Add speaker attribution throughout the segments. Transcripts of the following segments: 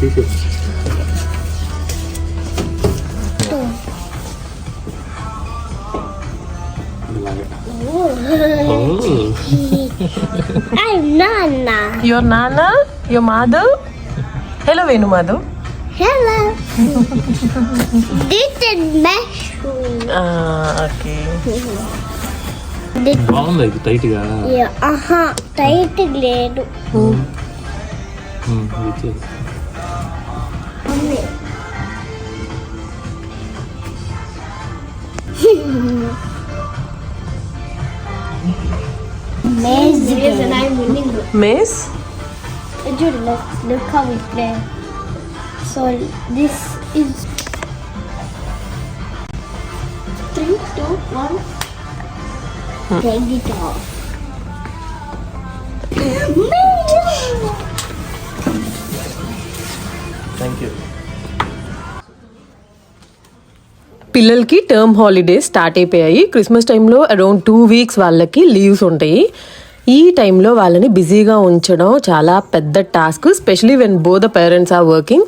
Speaker 1: తీసేసి ఇలాగే ఓ.
Speaker 2: I'm Nana.
Speaker 3: Your నాన్న your Madhav hello Venu Madhav
Speaker 2: Hello. this is mushroom.
Speaker 3: Okay
Speaker 2: This,
Speaker 1: బాగుంది ఇది టైట్గా
Speaker 2: yeah, aha, tight
Speaker 1: Hmm, you too.
Speaker 2: Maze. And I'm winning.
Speaker 3: Maze?
Speaker 2: Dude, look, look how we play. So this is three, two, one. Take it off.
Speaker 1: Thank you
Speaker 3: పిల్లలకి term holidays start అయిపోయాయి. Christmas టైంలో around two weeks వాళ్ళకి leaves ఉంటాయి. ఈ టైంలో వాళ్ళని బిజీగా ఉంచడం చాలా పెద్ద task specially when both the parents are working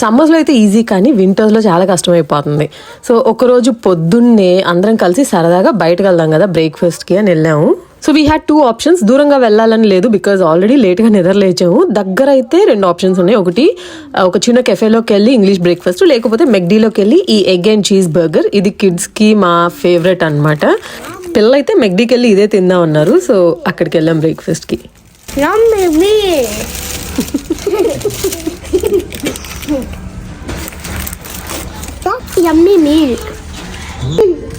Speaker 3: సమ్మర్స్లో అయితే ఈజీ కానీ వింటర్స్లో చాలా కష్టమైపోతుంది. సో ఒకరోజు పొద్దున్నే అందరం కలిసి సరదాగా బయటకు వెళ్దాం కదా బ్రేక్ఫాస్ట్కి అని వెళ్ళాము. So we had two options దూరంగా వెళ్ళాలని లేదు బికాజ్ ఆల్రెడీ లేట్గా నిద్రలేచాము దగ్గర అయితే రెండు ఆప్షన్స్ ఉన్నాయి. ఒకటి ఒక చిన్న కెఫేలోకి వెళ్ళి ఇంగ్లీష్ బ్రేక్ఫాస్ట్ లేకపోతే మెగ్డీలోకి వెళ్ళి ఈ ఎగ్ అండ్ చీజ్ బర్గర్ ఇది కిడ్స్కి మా ఫేవరెట్ అన్నమాట. పిల్లలైతే మెగ్డీకి వెళ్ళి ఇదే తిందాం అన్నారు. సో అక్కడికి వెళ్ళాం బ్రేక్ఫాస్ట్కి
Speaker 2: Yummy me. That's yummy milk.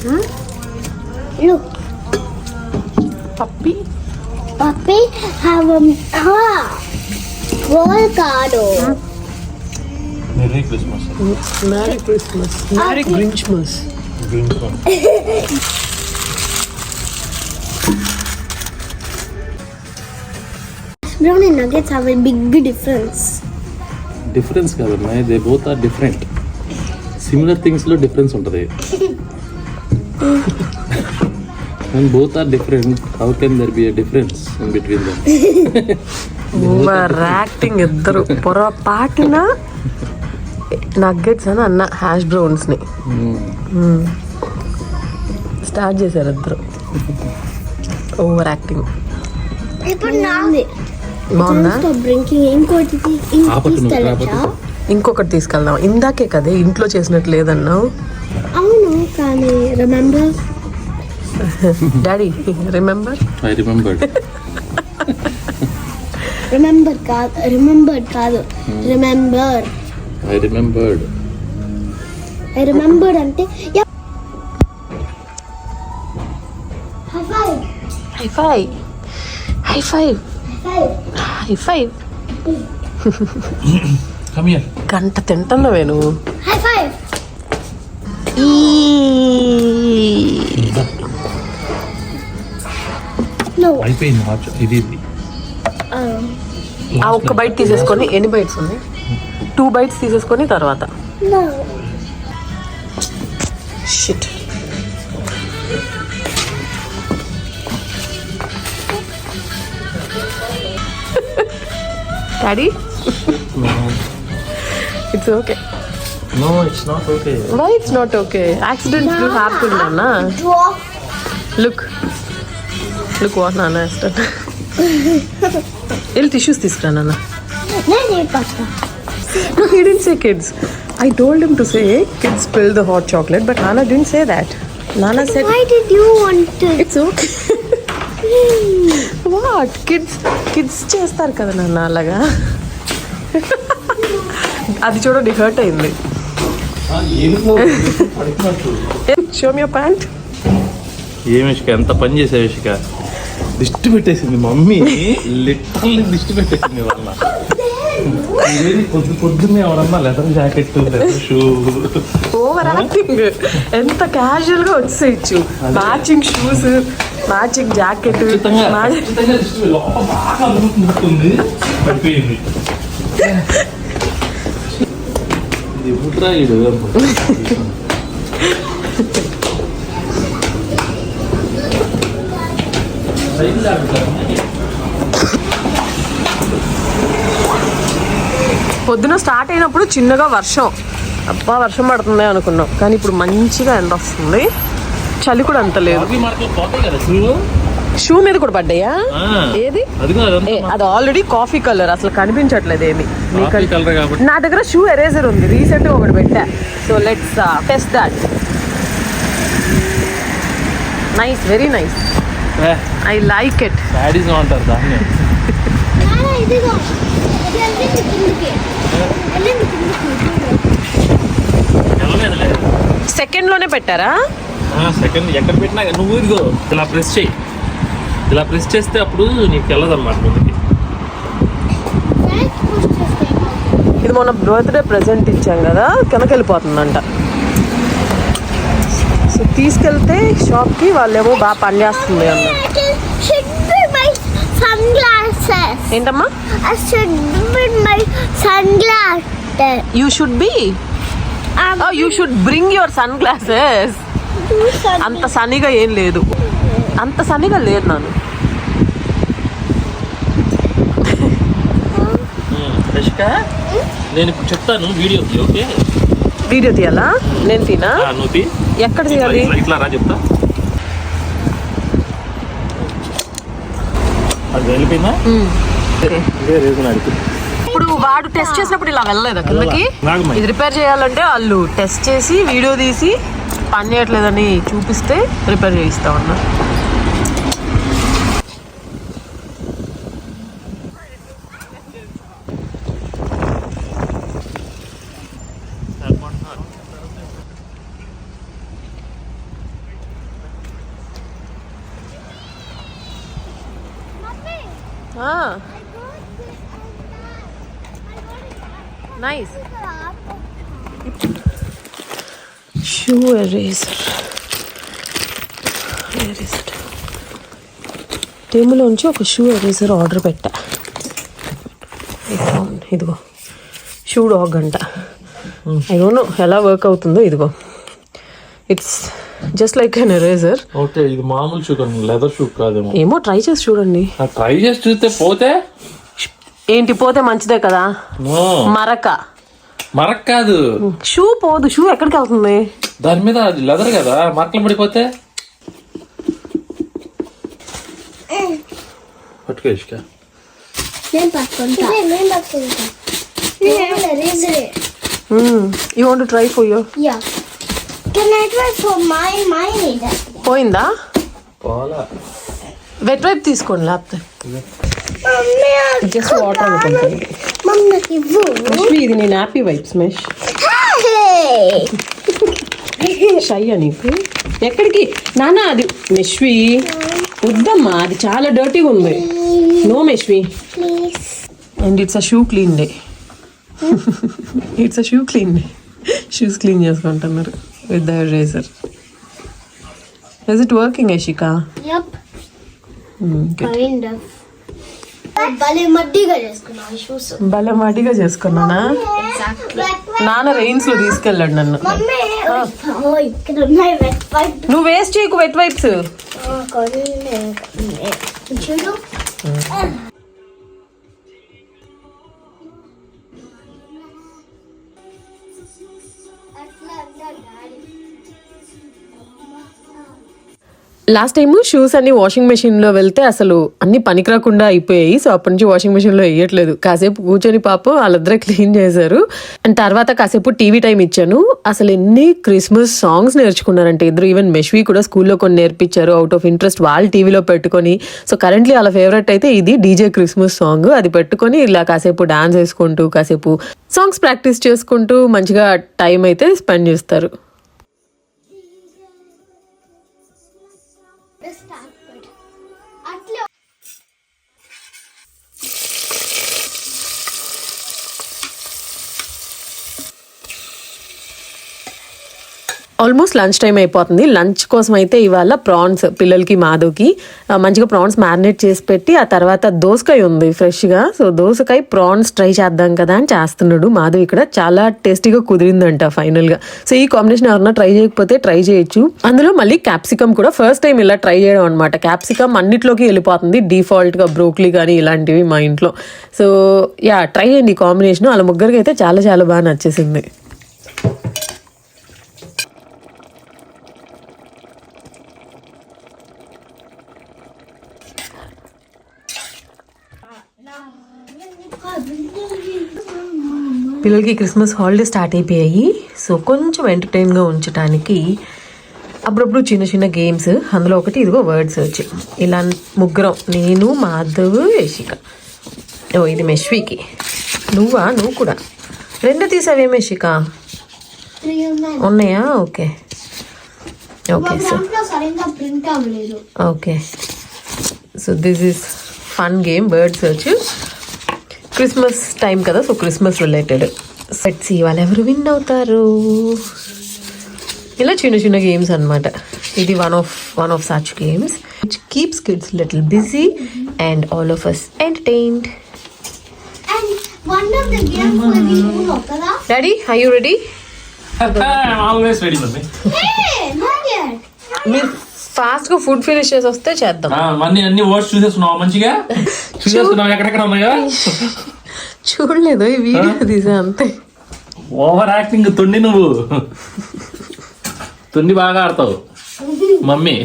Speaker 2: Hmm? Look,
Speaker 3: Puppy
Speaker 2: puppy have a ah, avocado.
Speaker 1: Merry Christmas
Speaker 3: merry Christmas merry Grinchmas
Speaker 1: green
Speaker 2: Brownie nuggets have a big difference.
Speaker 1: Difference కాదమ్మా they both are different similar థింగ్స్లో difference ఉంటుంది And both are different how can there be a difference in between
Speaker 3: them overacting ఇద్దరు. పొరపాటున nuggets అని అన్న hash బ్రౌన్స్ని. Start చేశారు ఇద్దరు. Overacting.
Speaker 2: ఇప్పుడు నాది
Speaker 3: బాగుందా? ఇంకొకటి తీసుకెళ్దాం. ఇందాకే కదే ఇంట్లో చేసినట్టు లేదన్నావు.
Speaker 2: అవును కానీ remember
Speaker 3: daddy remember
Speaker 1: I remembered
Speaker 2: remember కాదు రిమెంబర్ కాదు remember
Speaker 1: I remembered
Speaker 2: I remember అంటే high five
Speaker 3: high five high five
Speaker 2: five
Speaker 3: high five
Speaker 1: come here
Speaker 3: గంట తింటున్నావే నువ్వు
Speaker 2: హై ఫైవ్ నో
Speaker 1: అయిపోయింది మార్చ్. ఇది ఇది.
Speaker 3: ఆ. ఒక్క బైట్ తీసేసుకొని ఎన్ని బైట్స్ ఉన్నాయి? టూ బైట్స్ తీసేసుకొని తర్వాత.
Speaker 2: No
Speaker 3: shit daddy it's okay
Speaker 1: no it's not okay
Speaker 3: why it's not okay accident happy నాన్న
Speaker 2: డ్రాప్
Speaker 3: లుక్ లుక్ వాట్ నాన్న వేస్తాను వెళ్ళి టిష్యూస్ తీసుకురా నాన్న No, he didn't say kids. I told him to say kids spill the hot chocolate, but Nana didn't say that. Nana said
Speaker 2: why did you want to
Speaker 3: it's okay. What kids kids చేస్తారు కదా నాన్న అలాగా అది చూడండి hurt అయింది show me pant
Speaker 1: ఏం ఇష్క ఎంత పని చేసావు ఇష్క దిష్టి పెట్టేసింది మమ్మీ. లిటరల్లీ దిష్టి పెట్టేసింది పొద్దు పొద్దున్నే ఎవరన్నా leather jacket leather
Speaker 3: shoe overacting ఎంత క్యాజువల్గా వచ్చేయచ్చు మ్యాచింగ్ షూస్ మ్యాచింగ్ జాకెట్
Speaker 1: బాగా పడిపోయింది. ఇది
Speaker 3: పొద్దున స్టార్ట్ అయినప్పుడు చిన్నగా వర్షం. అబ్బా వర్షం పడుతుంది అనుకున్నాం. కానీ ఇప్పుడు మంచిగా ఎండ వస్తుంది. చలి కూడా అంత లేదు.
Speaker 1: షూ
Speaker 3: మీద కూడా పడ్డాయా? ఏది? అది ఆల్రెడీ కాఫీ కలర్ అసలు కనిపించట్లేదు ఏమి. నా దగ్గర షూ ఎరేజర్ ఉంది రీసెంట్ ఒకటి పెట్టా. So let's test that nice very nice I like it
Speaker 1: shades అంటారు దాన్ని
Speaker 3: సెకండ్లోనే పెట్టారా?
Speaker 1: సెకండ్ ఎక్కడ పెట్టినా నువ్వు ఇదిగో ఇలా ప్రెస్ చేయి. ఇలా ప్రెస్ చేస్తే అప్పుడు నీకు వెళ్ళదు అనమాట ముందుకి?
Speaker 3: ఇది మొన్న బర్త్డే ప్రెజెంట్ ఇచ్చాం కదా కిందకి వెళ్ళిపోతుందంట. తీసుకెళ్తే షాప్కి వాళ్ళేమో బాగా పనిచేస్తుంది అన్నారు
Speaker 2: I should bring my sunglasses.
Speaker 3: ఏంటమ్మా
Speaker 2: I should bring my sunglasses.
Speaker 3: You should be you should bring
Speaker 2: your sunglasses.
Speaker 3: అంత సన్నిగా ఏం లేదు అంత సన్నిగా లేదు నాను
Speaker 1: రషిక నేను ఇప్పుడు చెప్తాను వీడియో ఓకే
Speaker 3: వీడియో తీయాలా? నేను తినా. ఎక్కడ తీయాలి?
Speaker 1: ఇట్లా- ఇట్లా రా చెప్తా. అది వెళ్ళిపోయిందా? ఇదే రీజన్ అడిగి.
Speaker 3: ఇప్పుడు వాడు టెస్ట్ చేసినప్పుడు ఇలా వెళ్ళలేదా కిందకి. ఇది రిపేర్ చేయాలంటే వాళ్ళు టెస్ట్ చేసి వీడియో తీసి పని చేయట్లేదని చూపిస్తే రిపేర్ చేయిస్తా ఉన్నా. నైస్ షూ ఎరేజర్ ఎరేజర్ టేములోంచి ఒక షూ ఎరేజర్ ఆర్డర్ పెట్టా. ఇదిగో, ఇదిగో. షూ డాగ్ అంట. ఐ డోంట్ నో ఎలా వర్క్ అవుతుందో ఇదిగో. It's just like an eraser
Speaker 1: okay ఇది మామూలు షూ కాదు లెదర్ షూ కాదేమో.
Speaker 3: ఏమో ట్రై చేసి చూడండి.
Speaker 1: ట్రై చేసి చూస్తే పోతే?
Speaker 3: ఏంటి పోతే మంచిదే కదా? మరక.
Speaker 1: మరక్ కాదు.
Speaker 3: షూ పోదు షూ ఎక్కడికి వెళ్తుంది?
Speaker 1: దాని మీద అది లెదర్ కదా? మరకలు పడిపోతే? పట్టుకో ఇష్క.
Speaker 2: You want try for you yeah
Speaker 3: పోయిందా?
Speaker 1: పోలా
Speaker 3: వెట్ వైప్ తీసుకోండి లేకపోతే. జస్ట్ వాటర్ అనుకుంటాను ఇది నేను హ్యాపీ వైప్స్ మెష్ షై నీకు? ఎక్కడికి? నానా అది మెష్వి వద్దమ్మా అది చాలా డర్టీగా ఉంది. No మెష్వి
Speaker 2: please
Speaker 3: and it's a shoe clean day it's a shoe clean day shoes clean చేసుకుంటున్నారు. Eraser is it working Yashika
Speaker 2: yup kind of భలే మడ్డిగా చేసుకున్నావు షూస్
Speaker 3: భలే మాటిగా చేసుకున్నానా? నాన్న రెయిన్స్లో తీసుకెళ్ళాడు నన్ను. నువ్వు వేస్ట్ చేయకు wet
Speaker 2: wipes
Speaker 3: last time shoes అన్ని వాషింగ్ మెషిన్లో వెళ్తే అసలు అన్ని పనికిరాకుండా అయిపోయాయి. సో అప్పటి నుంచి వాషింగ్ మెషిన్లో వేయట్లేదు కాసేపు కూర్చొని పాప వాళ్ళిద్దరే క్లీన్ చేశారు. అండ్ తర్వాత కాసేపు టీవీ టైం ఇచ్చాను. అసలు ఎన్ని క్రిస్మస్ సాంగ్స్ నేర్చుకున్నారంటే ఇద్దరు ఈవెన్ మెష్వి కూడా స్కూల్లో కొన్ని నేర్పించారు. అవుట్ ఆఫ్ ఇంట్రెస్ట్ వాళ్ళు టీవీలో పెట్టుకొని. సో కరెంట్లీ వాళ్ళ ఫేవరెట్ అయితే ఇది డీజే క్రిస్మస్ సాంగ్. అది పెట్టుకొని ఇలా కాసేపు డాన్స్ వేసుకుంటూ కాసేపు సాంగ్స్ ప్రాక్టీస్ చేసుకుంటూ మంచిగా టైం అయితే స్పెండ్ చేస్తారు. ఆల్మోస్ట్ లంచ్ టైం అయిపోతుంది. లంచ్ కోసం అయితే ఇవాళ ప్రాన్స్ పిల్లలకి మాధవ్కి మంచిగా ప్రాన్స్ మ్యారినేట్ చేసి పెట్టి ఆ తర్వాత దోసకాయ ఉంది ఫ్రెష్గా. సో దోసకాయ ప్రాన్స్ ట్రై చేద్దాం కదా అని చేస్తున్నాడు మాధవ్ ఇక్కడ. చాలా టేస్టీగా కుదిరిందంట ఫైనల్గా. సో ఈ కాంబినేషన్ ఎవరన్నా ట్రై చేయకపోతే ట్రై చేయొచ్చు. అందులో మళ్ళీ క్యాప్సికమ్ కూడా ఫస్ట్ టైం ఇలా ట్రై చేయడం అనమాట క్యాప్సికమ్ అన్నిట్లోకి వెళ్ళిపోతుంది. డిఫాల్ట్గా బ్రోక్లీ కానీ ఇలాంటివి మా ఇంట్లో. సో యా ట్రై చేయండి ఈ కాంబినేషన్. వాళ్ళ ముగ్గురికి అయితే చాలా చాలా బాగా నచ్చేసింది. పిల్లలకి క్రిస్మస్ హాలిడే స్టార్ట్ అయిపోయాయి. సో కొంచెం ఎంటర్టైన్గా ఉంచడానికి అప్పుడప్పుడు చిన్న చిన్న గేమ్స్ అందులో ఒకటి ఇదిగో వర్డ్ సెర్చ్ ఇలా ముగ్గురం నేను మాధవ్ యశిక. ఓ ఇది మెష్వికి. నువ్వా? నువ్వు కూడా. రెండు తీసావే మెషిక
Speaker 2: ఉన్నాయి?
Speaker 3: ఓకే. ఓకే సో
Speaker 2: దాంట్లో సరిగ్గా ప్రింట్ అవ్వలేదు.
Speaker 3: Okay. So this is fun game bird search Christmas time కదా సో క్రిస్మస్ రిలేటెడ్ సెట్స్ ఇవాళ ఎవరు విన్ అవుతారు? ఇలా చిన్న చిన్న గేమ్స్ అన్నమాట. ఇది one of one
Speaker 2: of such games which keeps kids little busy
Speaker 3: and all of us
Speaker 1: entertained daddy I
Speaker 2: you ready always
Speaker 3: మీరు ఫాస్ట్గా ఫుడ్ ఫినిష్ చేసి వస్తే చేద్దాం.
Speaker 1: అన్ని అన్ని వర్డ్స్ చూసేస్తున్నావు మంచిగా? చూసేస్తున్నావు ఎక్కడెక్కడ ఉన్నాయా?
Speaker 3: చూడలేదు ఈ వీడియో తీసా అంతే.
Speaker 1: ఓవర్ యాక్టింగ్ తొండి నువ్వు. తొండి బాగా ఆడతావు. మమ్మీ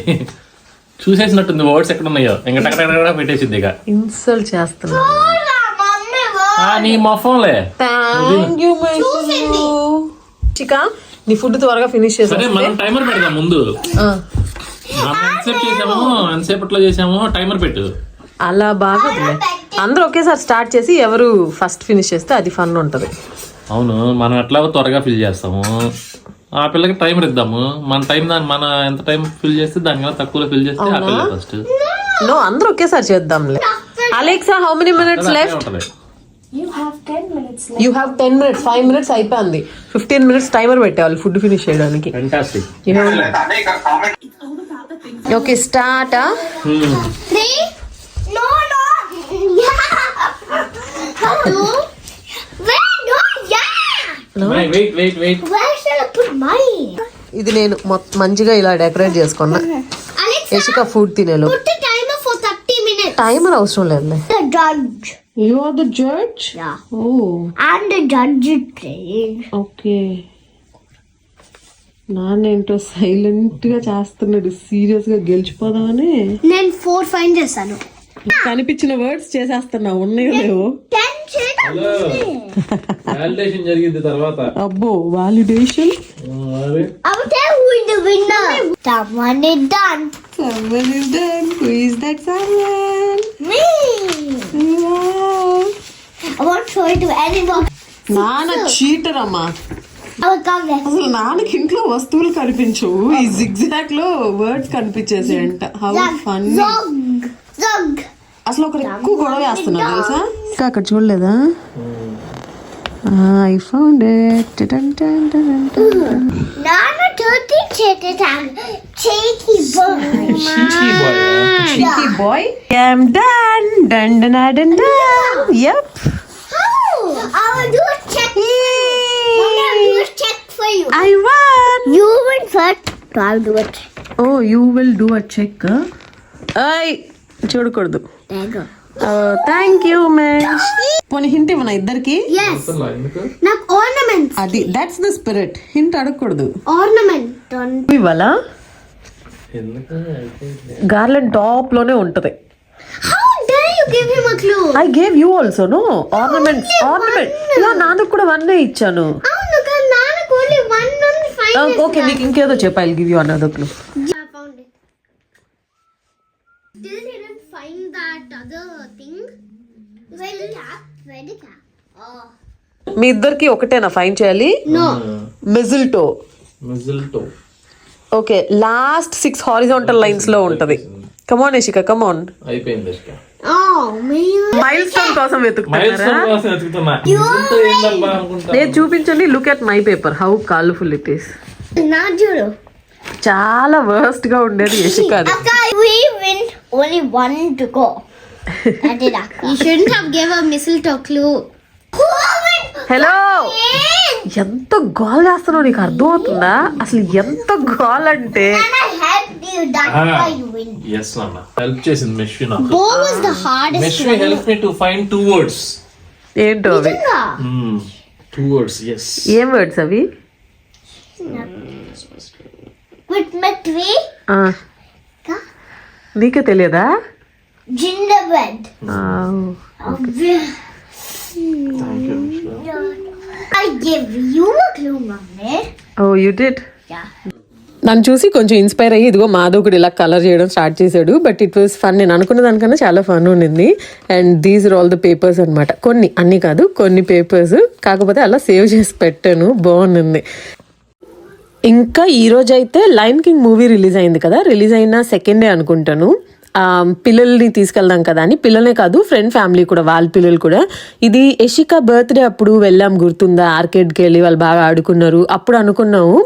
Speaker 1: చూసేసినట్టుంది వర్డ్స్ ఎక్కడ ఉన్నాయో ఇంకా టక్కడ పెట్టేసిద్ది ఇక.
Speaker 3: ఇన్సల్ట్ చేస్తున్నా.
Speaker 2: Hola, మమ్మీ
Speaker 1: ఆ, నీ మొఫంలే
Speaker 3: థ్యాంక్ యూ మై చికా నీ ఫుడ్ త్వరగా ఫినిష్ చేసా
Speaker 1: మనం టైమర్ పెడదాం ముందు. ఎంతసేపు చేసామో ఎంతసేపట్లో చేసామో టైమర్ పెట్టు.
Speaker 3: అలా బాగా అందరూ ఒకేసారి స్టార్ట్ చేసి ఎవరు ఫస్ట్ ఫినిష్ చేస్తే అది ఫన్ ఉంటది.
Speaker 1: అవును మనం ఎట్లాగో త్వరగా ఫిల్ చేస్తాము? ఆ పిల్లకి టైమర్ ఇద్దాము. మన టైం దాని మన ఎంత టైం ఫిల్ చేస్తే దానికన్నా తక్కువలో ఫిల్ చేస్తే ఆ పిల్ల ఫస్ట్
Speaker 3: నో అందరూ ఒకేసారి చేద్దాంలే. Alexa how many minutes left
Speaker 1: ఉంటది.
Speaker 2: You have 10 minutes left.
Speaker 3: You have ten minutes five minutes అయిపోయింది. ఫిఫ్టీన్ మినిట్స్ టైమర్ పెట్టేవాళ్ళు ఫుడ్ ఫినిష్ చేయడానికి.
Speaker 2: Fantastic okay start?
Speaker 3: ఇది నేను మొత్తం మంచిగా ఇలా డెకరేట్ చేసుకున్నా యశిక ఫుడ్ తినేలు
Speaker 2: put the timer for 30 minutes.
Speaker 3: Timer అవసరం లేదులే
Speaker 2: The judge.
Speaker 3: You are the judge
Speaker 2: Yeah.
Speaker 3: Oh
Speaker 2: And the judge is
Speaker 3: okay నాన్నేంటో సైలెంట్గా చేస్తున్నాడు సీరియస్గా గెలిచిపోదామని
Speaker 2: నేను ఫోర్ ఫైన్ చేశాను
Speaker 3: కనిపించిన వర్డ్స్ చేసేస్తున్నావు ఉన్నాయో లేవో
Speaker 2: టెన్ చేయడం
Speaker 1: వాలిడేషన్ జరిగింది తర్వాత
Speaker 3: అబ్బో వాలిడేషన్
Speaker 1: మరి
Speaker 2: I will tell who is the winner. Someone is done.
Speaker 3: Someone is done. Who is that someone?
Speaker 2: Me.
Speaker 3: Wow.
Speaker 2: I won't show it to anyone.
Speaker 3: నాన్న చీటర్ అమ్మా అసలు నాన్నకి ఇంట్లో వస్తువులు కనిపించవు. ఈ జిగ్జాగ్లో వర్డ్స్ కనిపించేసాయంట.
Speaker 2: How fun.
Speaker 3: అసలు ఒకరు ఎక్కువ గొడవ వేస్తున్నారు తెలుసా? ఇంకా అక్కడ చూడలేదా?
Speaker 2: I
Speaker 1: found it
Speaker 3: bye bye I'm done done done done done
Speaker 2: yup I will do a check. Do a check for you.
Speaker 3: I won
Speaker 2: You win first. So I'll do it.
Speaker 3: Oh you will do a check I చూడకూడదు
Speaker 2: you.
Speaker 3: Thank you మేష్ పోనీ hint ఇవ్వనా ఇద్దరికి
Speaker 2: Now ornaments.
Speaker 3: అది that's the spirit hint అడగకూడదు. ఇవాళ
Speaker 1: ఎందుకు
Speaker 3: garland టాప్లోనే ఉంటది
Speaker 2: you give him a clue?
Speaker 3: I gave you also no ornament ornament ఇలా నాన్నకు కూడా వన్ ఇచ్చాను
Speaker 2: అవును కానీ నాన్నకు only one only five is
Speaker 3: okay నీకు ఇంకేదో చెప్పు I give you another clue
Speaker 2: I found it. Still didn't find that other thing. Where the cap? Where the cap? Oh.
Speaker 3: మీ ఇద్దరికి ఒకటేనా ఫైన్ చేయాలి
Speaker 2: No.
Speaker 1: Mistletoe
Speaker 3: mistletoe okay last six horizontal లైన్స్లో ఉంటది come on
Speaker 1: Yashika
Speaker 2: come on అయిపోయింది.
Speaker 3: Milestone కోసం
Speaker 1: mile
Speaker 3: వెతుకుతున్నారా?
Speaker 1: Stone కోసం వెతుకుతున్నా. మిజిల్తో ఏందబ్బా అనుకుంటా
Speaker 3: నేను చూపించండి. Look at my paper how colourful it
Speaker 2: is చూడు.
Speaker 3: చాలా వర్స్ట్గా ఉండేది
Speaker 2: Yashika only one to go. That did అక్క. You shouldn't have gave a mistletoe clue.
Speaker 3: Hello ఎంత గోల్ చేస్తున్నావు నీకు అర్థమవుతుందా? అసలు ఎంత గోల్ అంటే
Speaker 1: ఎస్ నాన్న హెల్ప్ చేసింది మెష్వి నాకు.
Speaker 2: What was the hardest
Speaker 1: మెష్వి
Speaker 2: one.
Speaker 1: Help me to find two words
Speaker 3: ఏంటో అవి?
Speaker 2: నిజంగా?
Speaker 1: టూ వర్డ్స్ ఎస్
Speaker 3: ఏం వర్డ్స్ అవి? నీకే తెలియదా? ఆ,
Speaker 2: I give you a clue mommy.
Speaker 3: Oh you did
Speaker 2: yeah.
Speaker 3: నన్ను చూసి కొంచెం ఇన్స్పైర్ అయ్యి ఇదిగో మాధవకుడు ఇలా కలర్ చేయడం స్టార్ట్ చేశాడు బట్ ఇట్ వాస్ ఫన్ నేను అనుకున్న దానికన్నా చాలా ఫన్ ఉండింది. And these are all the papers అనమాట కొన్ని అన్ని కాదు కొన్ని పేపర్స్ కాకపోతే అలా సేవ్ చేసి పెట్టాను. బాగుంది. ఇంకా ఈ రోజు అయితే లైన్ కింగ్ మూవీ రిలీజ్ అయింది కదా. రిలీజ్ అయిన సెకండ్ డే అనుకుంటాను. పిల్లల్ని తీసుకెళ్దాం కదా అని. పిల్లలే కాదు ఫ్రెండ్ ఫ్యామిలీ కూడా వాళ్ళ పిల్లలు కూడా. ఇది యషిక బర్త్డే అప్పుడు వెళ్ళాం గుర్తుందా? ఆర్కేడ్కి వెళ్ళి వాళ్ళు బాగా ఆడుకున్నారు. అప్పుడు అనుకున్నాము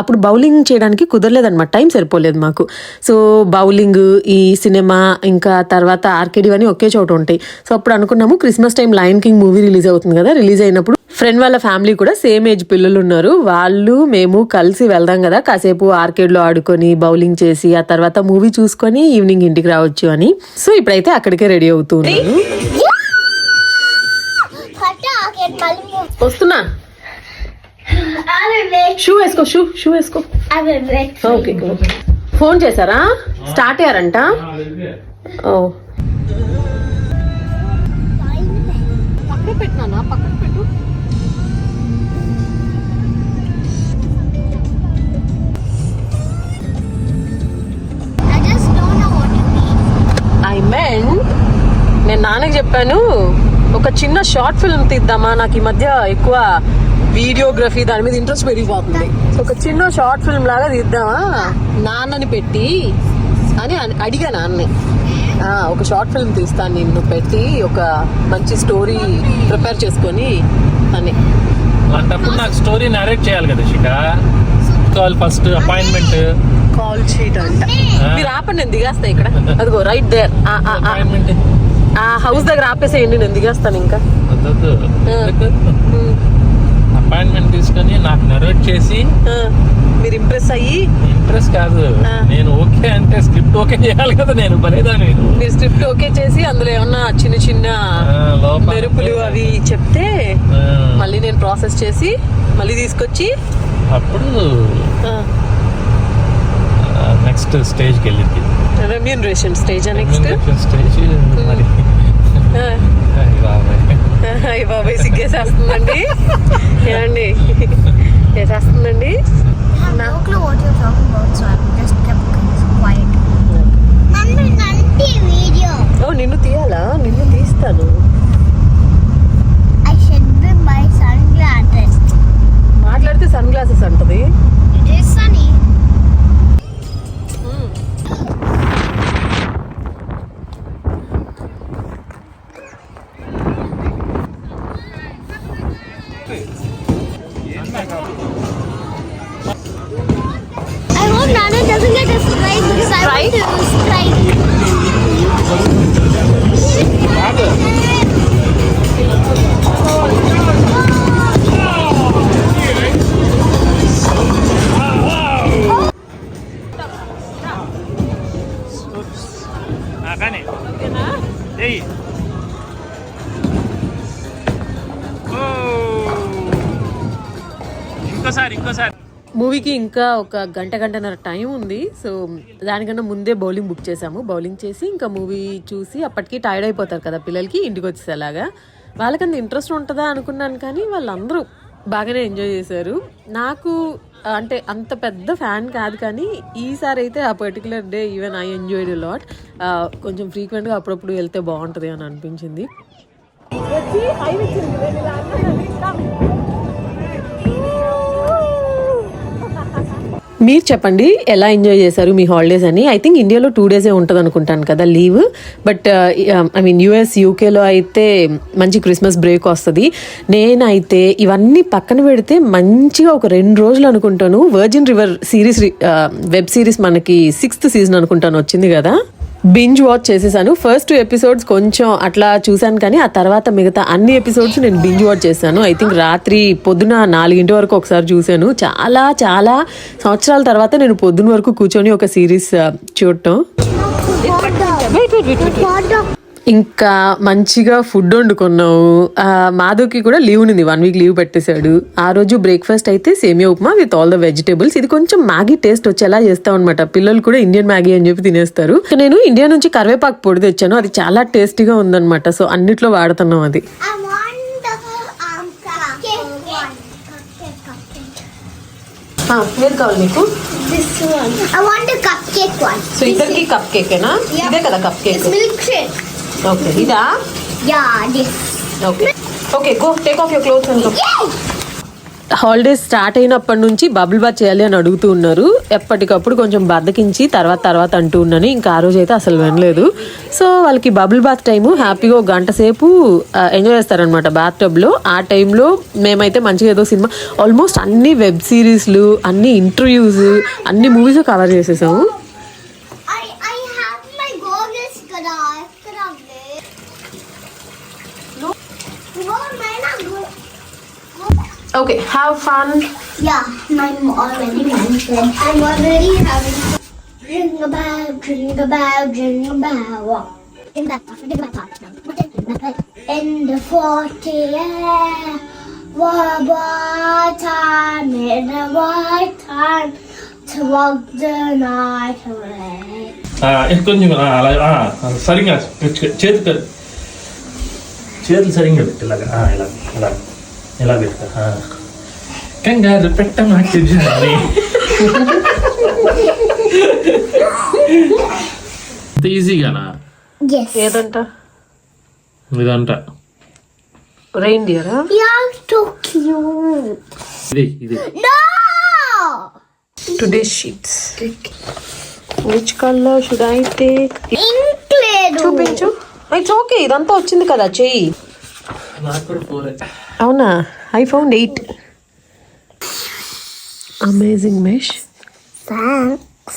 Speaker 3: అప్పుడు బౌలింగ్ చేయడానికి కుదరలేదన్నమాట. టైం సరిపోలేదు మాకు. సో బౌలింగ్ ఈ సినిమా ఇంకా తర్వాత ఆర్కేడ్ ఇవన్నీ ఒకే చోట ఉంటాయి. సో అప్పుడు అనుకున్నాము Christmas time Lion King movie release అవుతుంది కదా రిలీజ్ అయినప్పుడు ఫ్రెండ్ వాళ్ళ ఫ్యామిలీ కూడా సేమ్ ఏజ్ పిల్లలు ఉన్నారు. వాళ్ళు మేము కలిసి వెళ్దాం కదా కాసేపు ఆర్కేడ్లో ఆడుకొని బౌలింగ్ చేసి ఆ తర్వాత మూవీ చూసుకొని ఈవినింగ్ ఇంటికి రావచ్చు అని. సో ఇప్పుడైతే అక్కడికే రెడీ అవుతూ ఉన్నాను.
Speaker 2: Kata akhir paling
Speaker 3: వస్తున్నా. షూ వేసుకో షూ షూ వేసుకో. ఓకే ఫోన్ చేశారా? స్టార్ట్ అయ్యారంట? ఓ. పెట్టినా పక్కన పెట్టు. ఐ మెన్ నేను నాన్నకి చెప్పాను ఒక చిన్న షార్ట్ ఫిల్మ్ తీద్దామా? నాకు ఈ మధ్య ఎక్కువ వీడియోగ్రఫీ దాని మీద ఇంట్రెస్ట్ పెరిగిపోతుంది. ఒక చిన్న షార్ట్ ఫిల్మ్ లాగా తీద్దామా? నాన్నని పెట్టి అని అడిగా నాన్నని ఆ, ఒక షార్ట్ ఫిల్మ్ తీస్తాను నిన్ను పెట్టి ఒక మంచి స్టోరీ ప్రిపేర్ చేసుకొని అని.
Speaker 1: అలాంటప్పుడు నాకు స్టోరీ నరేట్ చేయాలి కదా Shikha? Call first appointment
Speaker 3: call sheet అంట. మీరు ఆపండి నేను దిగేస్తా ఇక్కడ. అదిగో రైట్ దేర్
Speaker 1: అపాయింట్మెంట్
Speaker 3: ఆ హౌస్ దగ్గర ఆపేసేయండి నేను దిగేస్తాను ఇంకా.
Speaker 1: అపాయింట్మెంట్ తీసుకొని నాకు నరేట్ చేసి
Speaker 3: మీరు ఇంప్రెస్ అయ్యి
Speaker 1: ఇంట్రెస్ట్ కాదు. నేను ఓకే అంటే స్క్రిప్ట్ ఓకే చేయాలి కదా నేను పనేదా నేను.
Speaker 3: మీరు స్క్రిప్ట్ ఓకే చేసి అందులో ఏమన్నా చిన్న చిన్న మెరుపులు అవి చెప్తే మళ్ళీ నేను ప్రాసెస్ చేసి మళ్ళీ తీసుకొచ్చి
Speaker 1: అప్పుడు నెక్స్ట్ స్టేజ్కి వెళ్ళింది
Speaker 3: రెమ్యూనరేషన్ స్టేజ్ నెక్స్ట్
Speaker 1: స్టేజ్ మరి. అయ్య బాబాయ్
Speaker 3: సిగ్గే చేస్తుందండి ఏమండి
Speaker 2: ఏ
Speaker 3: చేస్తుందండి నిన్ను తీయాలా? నిన్ను తీస్తాను. మూవీకి ఇంకా ఒక గంట గంటన్నర టైం ఉంది. సో దానికన్నా ముందే బౌలింగ్ బుక్ చేసాము బౌలింగ్ చేసి ఇంకా మూవీ చూసి అప్పటికి టైర్డ్ అయిపోతారు కదా పిల్లలకి ఇంటికి వచ్చేసేలాగా. వాళ్ళకంత ఇంట్రెస్ట్ ఉంటుందా అనుకున్నాను కానీ వాళ్ళందరూ బాగానే ఎంజాయ్ చేశారు. నాకు అంటే అంత పెద్ద ఫ్యాన్ కాదు కానీ ఈసారి అయితే ఆ particular day even I enjoyed lot. కొంచెం ఫ్రీక్వెంట్గా అప్పుడప్పుడు వెళ్తే బాగుంటుంది అని అనిపించింది. మీరు చెప్పండి ఎలా ఎంజాయ్ చేశారు మీ హాలిడేస్ అని. ఐ థింక్ ఇండియాలో టూ డేసే ఉంటుంది అనుకుంటాను కదా leave but I mean US యూకేలో అయితే మంచి క్రిస్మస్ బ్రేక్ వస్తుంది. నేనైతే ఇవన్నీ పక్కన పెడితే మంచిగా ఒక రెండు రోజులు అనుకుంటాను. Virgin River series web series మనకి సిక్స్త్ సీజన్ అనుకుంటాను వచ్చింది కదా. బింజ్ వాచ్ చేసేసాను. ఫస్ట్ ఎపిసోడ్స్ కొంచెం అట్లా చూశాను కానీ ఆ తర్వాత మిగతా అన్ని ఎపిసోడ్స్ నేను బింజ్ వాచ్ చేశాను. ఐ థింక్ రాత్రి పొద్దున నాలుగింటి వరకు ఒకసారి చూశాను. చాలా చాలా సంవత్సరాల తర్వాత నేను పొద్దున వరకు కూర్చొని ఒక సిరీస్ చూడటం. ఇంకా మంచిగా ఫుడ్ వండుకున్నావు. ఆ, మాధవ్కి కూడా లీవ్ ఉంది వన్ వీక్ లీవ్ పెట్టేశాడు. ఆ రోజు బ్రేక్ఫాస్ట్ అయితే semiya upma with all the vegetables ఇది కొంచెం మ్యాగీ టేస్ట్ వచ్చేలా చేస్తాం అనమాట పిల్లలు కూడా ఇండియన్ మ్యాగీ అని చెప్పి తినేస్తారు. నేను ఇండియా నుంచి కరివేపాకు పొడి తెచ్చాను. అది చాలా టేస్టీగా ఉందన్నమాట. సో అన్నిట్లో వాడుతున్నాం అది.
Speaker 2: Um.
Speaker 3: ఏది కావాలి
Speaker 2: one.
Speaker 3: సో ఇద్దరికి కప్ కేకేనా ఇదే కదా cupcake
Speaker 2: It's milkshake.
Speaker 3: Okay ఇదా
Speaker 2: Yeah, this.
Speaker 3: Okay okay go take off your clothes and
Speaker 2: Yay!
Speaker 3: Holidays start అయినప్పటి నుంచి బబుల్ బాత్ చేయాలి అని అడుగుతూ ఉన్నారు. ఎప్పటికప్పుడు కొంచెం బద్దకించి తర్వాత తర్వాత అంటూ ఉన్నాను. ఇంకా ఆ రోజు అయితే అసలు వినలేదు. సో వాళ్ళకి బబుల్ బాత్ టైము హ్యాపీగా ఒక గంట సేపు ఎంజాయ్ చేస్తారనమాట బాత్ టబ్లో ఆ టైంలో మేమైతే మంచిగా ఏదో సినిమా ఆల్మోస్ట్ అన్ని వెబ్ సిరీస్లు అన్ని ఇంటర్వ్యూస్ అన్ని మూవీస్ కవర్ చేసేసాము.
Speaker 2: Okay have
Speaker 3: fun
Speaker 2: Yeah, I'm already mentioned. I'm already having ring a bell, ring a bell, ring a bell. In the in the in the forty air, what what time in the white time to walk the night away.
Speaker 1: కొంచెం ఆ, అలా ఆ, సరిగా చేతి చేతులు సరిగ్గా పెట్టు ఇలాగా ఆ, ఇలా ఇలా ఎలా పెడతా కంగారు పెట్ట ఈజీగానా?
Speaker 3: ఏదంట?
Speaker 1: ఇదంట.
Speaker 3: Rain today sheets should I
Speaker 2: take
Speaker 3: చూపించు. ఇట్స్ ఓకే ఇదంతా వచ్చింది కదా చెయ్యి. అవునా I found eight amazing mesh
Speaker 2: Thanks.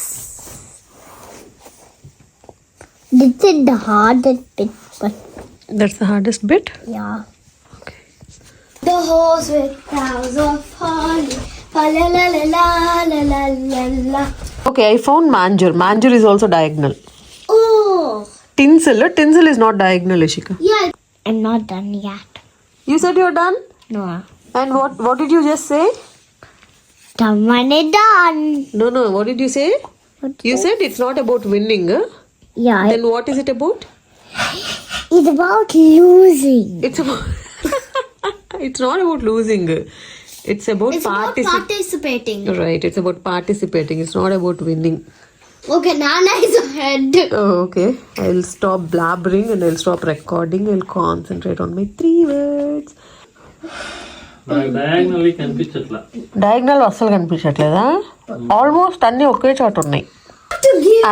Speaker 2: This is the hardest bit, but
Speaker 3: that's the hardest bit
Speaker 2: yeah. The hose with crowds of holly. Fa la la la la la la la la.
Speaker 3: Okay I found మాంజూర్ మాంజూర్ is also diagonal
Speaker 2: Oh,
Speaker 3: tinsel tinsel is not diagonal Ishika
Speaker 2: yeah. I'm not done yet.
Speaker 3: You said you're done?
Speaker 2: No.
Speaker 3: And what what did you just say?
Speaker 2: Done when done.
Speaker 3: No, no. What did you say? You said it's not about winning. Huh?
Speaker 2: Yeah.
Speaker 3: Then what is it about?
Speaker 2: It's about losing.
Speaker 3: It's about. it's not about losing. It's about, it's about
Speaker 2: participating.
Speaker 3: Right. It's about participating. It's not about winning.
Speaker 2: Okay, Nana is ahead.
Speaker 3: Oh, okay. I'll stop blabbering and I'll stop recording. I'll concentrate on my three words.
Speaker 1: నాకు diagonally కనిపించట్లా?
Speaker 3: Diagonal అస్సలు కనిపించట్లేదా? Almost అన్ని ఒకే చోట ఉన్నాయి.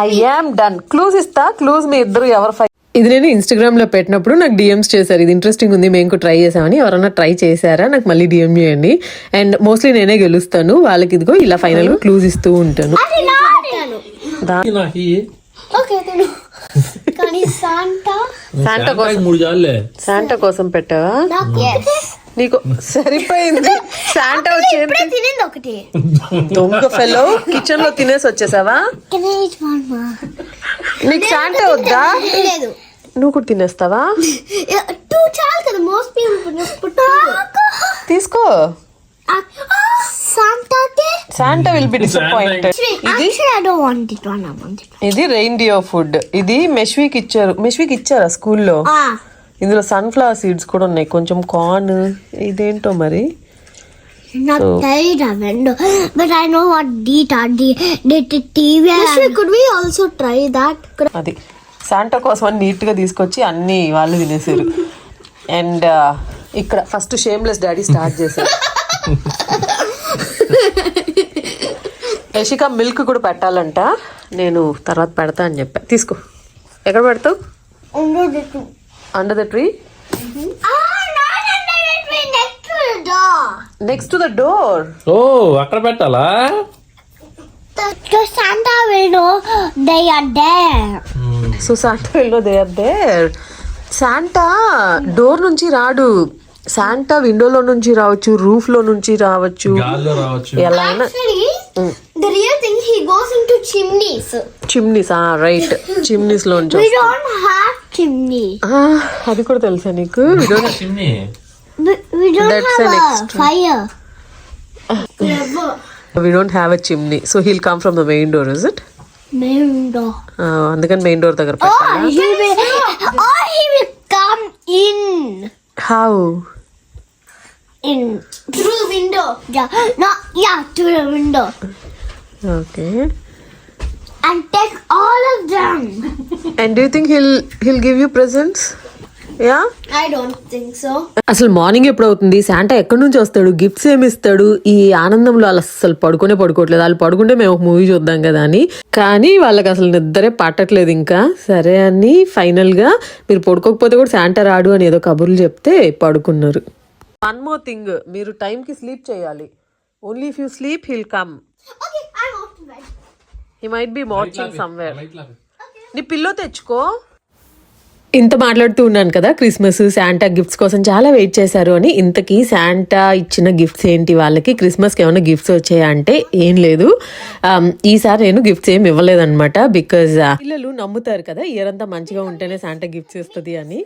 Speaker 3: I am done clues ఇస్తా clues మీ ఇద్దరు ఎవరు ఇది నేను ఇన్స్టాగ్రామ్లో పెట్టినప్పుడు నాకు డిఎమ్స్ చేశారు. ఇది ఇంట్రెస్టింగ్ ఉంది మేము కూడా ట్రై చేసామని. ఎవరైనా ట్రై చేశారా? నాకు మళ్ళీ డిఎం చేయండి. అండ్ మోస్ట్లీ నేనే గెలుస్తాను. వాళ్ళకి ఇదిగో ఇలా ఫైనల్గా క్లూజ్ ఇస్తూ ఉంటాను. శాంటా కోసం
Speaker 1: మూడు జాలే
Speaker 3: శాంటా కోసం పెట్టావా?
Speaker 2: Yes.
Speaker 3: నీకు సరిపోయింది. శాంటా వచ్చేది
Speaker 2: ఇప్పుడే తినింది ఒకటి.
Speaker 3: దొంగ ఫెలో కిచెన్లో తినేసి వచ్చేసావా? నీకు శాంటా వద్దా?
Speaker 2: లేదు.
Speaker 3: నువ్వు కూడా తినేస్తావా?
Speaker 2: Too
Speaker 3: Santa will be disappointed ఇది
Speaker 2: Actually, I don't want it one. I want it.
Speaker 3: ఇది రెయిన్ డియో ఫుడ్ ఇది మెష్వీక్ ఇచ్చారు మెష్వీక్ ఇచ్చారా స్కూల్లో
Speaker 2: Ah,
Speaker 3: ఇందులో సన్ఫ్లవర్ సీడ్స్ కూడా ఉన్నాయి కొంచెం కార్న్ ఇదేంటో మరి
Speaker 2: not tired of it. But I know what these are. The, the, the TV. Actually, could we also try that? Could
Speaker 3: అది శాంటా కోసం అని నీట్గా తీసుకొచ్చి అన్ని వాళ్ళు తినేసారు అండ్ ఇక్కడ ఫస్ట్ షేమ్లెస్ డాడీ స్టార్ట్ చేశారు యశిక మిల్క్ కూడా పెట్టాలంట. నేను తర్వాత పెడతా అని చెప్పా. తీసుకో. ఎక్కడ పెడతావు.
Speaker 2: Under the tree. Next to the door
Speaker 1: ఓ అక్కడ పెట్టాలా?
Speaker 2: Santa will know they are there.
Speaker 3: So Santa window they are there Santa door నుంచి రాడు. శాంటా విండోలో నుంచి రావచ్చు రూఫ్లో నుంచి రావచ్చు చిమ్నీస్ అది కూడా తెలుసా నీకు?
Speaker 2: We don't have a
Speaker 3: chimney so he'll come from the
Speaker 2: main door is it
Speaker 3: అందుకని మెయిన్ డోర్ దగ్గర
Speaker 2: పెట్టాలి? In through the window. Yeah, no, yeah, through the window.
Speaker 3: Okay
Speaker 2: And take all of them.
Speaker 3: And do think he'll he'll give you presents ya
Speaker 2: I don't think so.
Speaker 3: అసలు morning ఎప్పుడు అవుతుంది Santa ఎక్కడి నుంచి వస్తాడు? Gifts ఏమి ఇస్తాడు? ఈ ఆనందంలో వాళ్ళు అసలు పడుకునే పడుకోవట్లేదు. వాళ్ళు పడుకుంటే మేము ఒక మూవీ చూద్దాం కదా అని. కానీ వాళ్ళకి అసలు నిద్రే పట్టట్లేదు ఇంకా. సరే అని ఫైనల్గా మీరు పడుకోకపోతే కూడా శాంటా రాడు అని ఏదో కబుర్లు చెప్తే పడుకున్నారు. వన్ మోర్ థింగ్ మీరు టైంకి స్లీప్ చేయాలి. Only if you sleep he'll come
Speaker 2: Okay, I'm off to bed.
Speaker 3: He might be watching somewhere నీ పిల్లో తెచ్చుకో. ఇంత మాట్లాడుతూ ఉన్నాను కదా క్రిస్మస్ శాంటా గిఫ్ట్స్ కోసం చాలా వెయిట్ చేశారు అని. ఇంతకీ శాంటా ఇచ్చిన గిఫ్ట్స్ ఏంటి వాళ్ళకి? క్రిస్మస్కి ఏమైనా గిఫ్ట్స్ వచ్చాయా అంటే ఏం లేదు. ఈసారి నేను గిఫ్ట్స్ ఏమి ఇవ్వలేదన్నమాట బికాజ్ పిల్లలు నమ్ముతారు కదా ఇయర్ అంతా మంచిగా ఉంటేనే శాంటా గిఫ్ట్స్ ఇస్తుంది అని.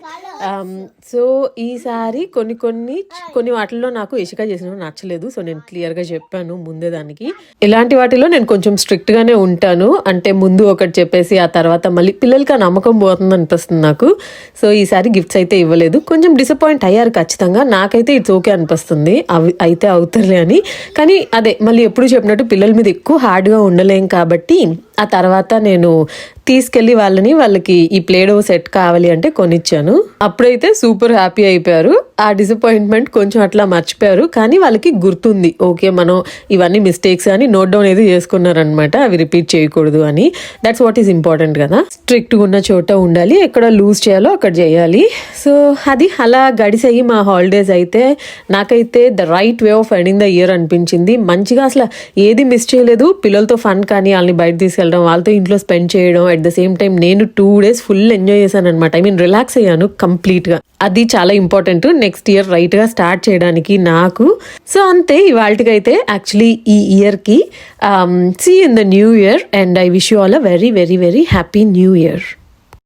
Speaker 3: సో ఈసారి కొన్ని కొన్ని కొన్ని వాటిల్లో నాకు ఇసుక చేసిన నచ్చలేదు. సో నేను క్లియర్గా చెప్పాను ముందే దానికి. ఇలాంటి వాటిలో నేను కొంచెం స్ట్రిక్ట్గానే ఉంటాను. అంటే ముందు ఒకటి చెప్పేసి ఆ తర్వాత మళ్ళీ పిల్లలకి ఆ నమ్మకం పోతుంది అనిపిస్తుంది నాకు. సో ఈసారి గిఫ్ట్స్ అయితే ఇవ్వలేదు. కొంచెం డిసప్పాయింట్ అయ్యారు ఖచ్చితంగా. నాకైతే ఇట్స్ ఓకే అనిపిస్తుంది. అవి అయితే అవుతారులే అని. కానీ అదే మళ్ళీ ఎప్పుడు చెప్పినట్టు పిల్లల మీద ఎక్కువ హార్డ్గా ఉండలేం కాబట్టి ఆ తర్వాత నేను తీసుకెళ్ళి వాళ్ళని వాళ్ళకి ఈ ప్లేడో సెట్ కావాలి అంటే కొనిచ్చాను. అప్పుడైతే సూపర్ హ్యాపీ అయిపోయారు. ఆ డిసప్పాయింట్మెంట్ కొంచెం అట్లా మర్చిపోయారు. కానీ వాళ్ళకి గుర్తుంది. ఓకే మనం ఇవన్నీ మిస్టేక్స్ అని నోట్ డౌన్ ఏది చేసుకున్నారనమాట. అవి రిపీట్ చేయకూడదు అని. దట్స్ వాట్ ఈస్ ఇంపార్టెంట్ కదా. స్ట్రిక్ట్గా ఉన్న చోట ఉండాలి. ఎక్కడ లూజ్ చేయాలో అక్కడ చేయాలి. సో అది అలా గడిసాయి మా హాలిడేస్ అయితే. నాకైతే the right way of ending the year అనిపించింది. మంచిగా అసలు ఏది మిస్ చేయలేదు. పిల్లలతో ఫన్ కానీ వాళ్ళని బయట వెళ్ళడం వాళ్ళతో ఇంట్లో స్పెండ్ చేయడం అట్ ద సేమ్ టైం నేను టూ డేస్ ఫుల్ ఎంజాయ్ చేశాను అనమాట ఐ మీన్ రిలాక్స్ అయ్యాను కంప్లీట్గా అది చాలా ఇంపార్టెంట్ నెక్స్ట్ ఇయర్ రైట్గా స్టార్ట్ చేయడానికి నాకు. సో అంతే ఇవాళకైతే యాక్చువల్లీ ఈ ఇయర్కి see in the new year and I wish you all a very very very happy new year